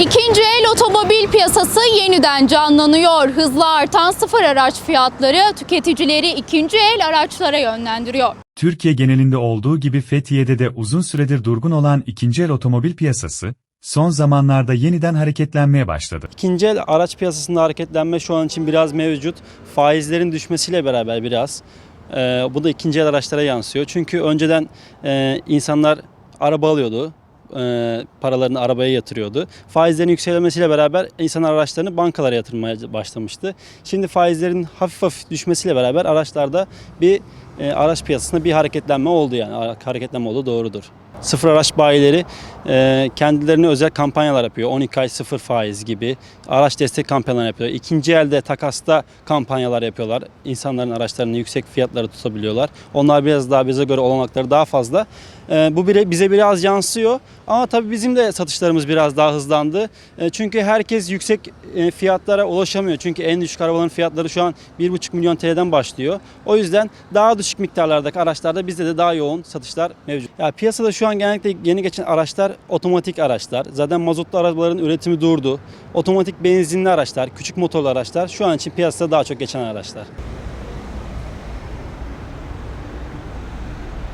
İkinci el otomobil piyasası yeniden canlanıyor. Hızla artan sıfır araç fiyatları tüketicileri ikinci el araçlara yönlendiriyor. Türkiye genelinde olduğu gibi Fethiye'de de uzun süredir durgun olan ikinci el otomobil piyasası, son zamanlarda yeniden hareketlenmeye başladı. İkinci el araç piyasasında hareketlenme şu an için biraz mevcut. Faizlerin düşmesiyle beraber biraz. Ee, bu da ikinci el araçlara yansıyor. Çünkü önceden e, insanlar araba alıyordu. E, paralarını arabaya yatırıyordu. Faizlerin yükselmesiyle beraber insanlar araçlarını bankalara yatırmaya başlamıştı. Şimdi faizlerin hafif hafif düşmesiyle beraber araçlarda bir e, araç piyasasında bir hareketlenme oldu yani. Hareketlenme oldu doğrudur. Sıfır araç bayileri e, kendilerine özel kampanyalar yapıyor. 12 ay sıfır faiz gibi araç destek kampanyaları yapıyor. İkinci elde takasta kampanyalar yapıyorlar. İnsanların araçlarını yüksek fiyatlara tutabiliyorlar. Onlar biraz daha bize göre olanakları daha fazla. E, bu bile bize biraz yansıyor. Ama tabii bizim de satışlarımız biraz daha hızlandı. E, çünkü herkes yüksek e, fiyatlara ulaşamıyor. Çünkü en düşük arabaların fiyatları şu an 1,5 milyon TL'den başlıyor. O yüzden daha düşük miktarlardaki araçlarda bizde de daha yoğun satışlar mevcut. Ya piyasada şu an genellikle yeni geçen araçlar otomatik araçlar. Zaten mazotlu arabaların üretimi durdu. Otomatik benzinli araçlar, küçük motorlu araçlar şu an için piyasada daha çok geçen araçlar.